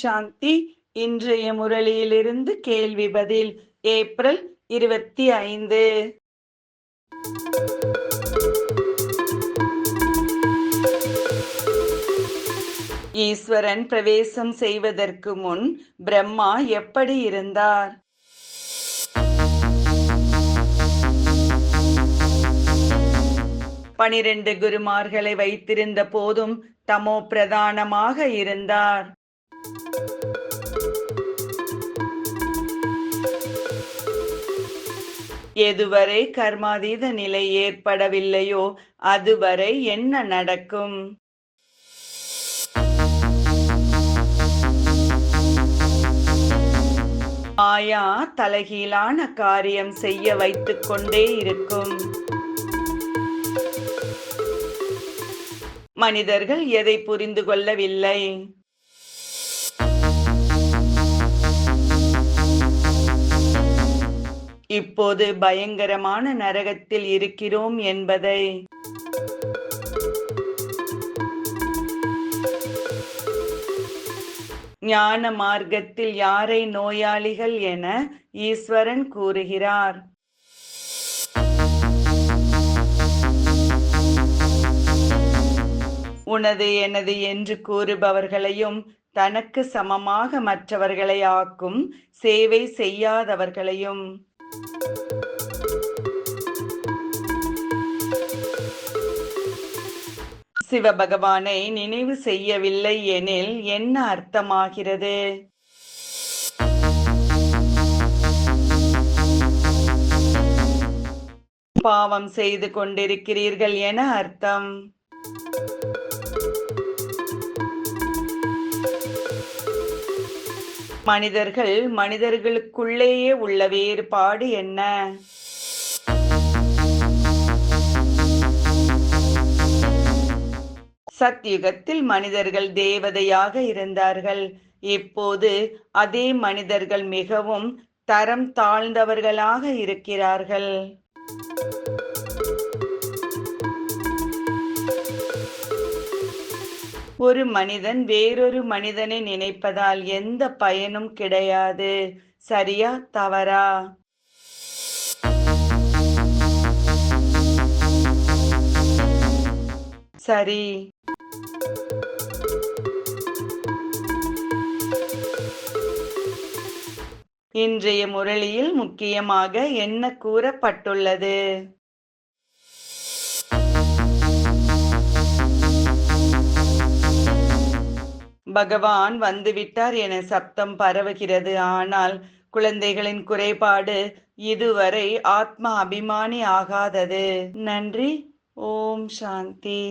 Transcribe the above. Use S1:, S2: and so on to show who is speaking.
S1: சாந்தி இன்றைய முரளியிலிருந்து கேள்வி பதில் ஏப்ரல் இருபத்தி ஐந்து. ஈஸ்வரன் பிரவேசம் செய்வதற்கு முன் பிரம்மா எப்படி இருந்தார்? பனிரெண்டு குருமார்களை வைத்திருந்த போதும் தமோ பிரதானமாக இருந்தார். எதுவரை கர்மாதீத நிலை ஏற்படவில்லையோ அதுவரை என்ன நடக்கும்? மாயா தலைகீழான காரியம் செய்ய வைத்துக் கொண்டே இருக்கும். மனிதர்கள் எதை புரிந்து கொள்ளவில்லை? இப்போது பயங்கரமான நரகத்தில் இருக்கிறோம் என்பதை. ஞான மார்க்கத்தில் யாரை நோயாளிகள் என ஈஸ்வரன் கூறுகிறார். உனது எனது என்று கூறுபவர்களையும் தனக்கு சமமாக மற்றவர்களை ஆக்கும் சேவை செய்யாதவர்களையும். சிவபகவானை நினைவு செய்யவில்லை எனில் என்ன அர்த்தமாகிறது? பாவம் செய்து கொண்டிருக்கிறீர்கள் என அர்த்தம். மனிதர்கள் மனிதர்களுக்குள்ளேயே உள்ள வேறுபாடு என்ன? சத்யுகத்தில் மனிதர்கள் தேவதையாக இருந்தார்கள். இப்போது அதே மனிதர்கள் மிகவும் தரம் தாழ்ந்தவர்களாக இருக்கிறார்கள். ஒரு மனிதன் வேறொரு மனிதனை நினைப்பதால் எந்த பயனும் கிடையாது. சரியா தவறா? சரி. இன்றைய முரளியில் முக்கியமாக என்ன கூறப்பட்டுள்ளது? பகவான் வந்துவிட்டார் என சப்தம் பரவுகிறது. ஆனால் குழந்தைகளின் குறைபாடு இதுவரை ஆத்மா அபிமானி ஆகாதது. நன்றி. ஓம் சாந்தி.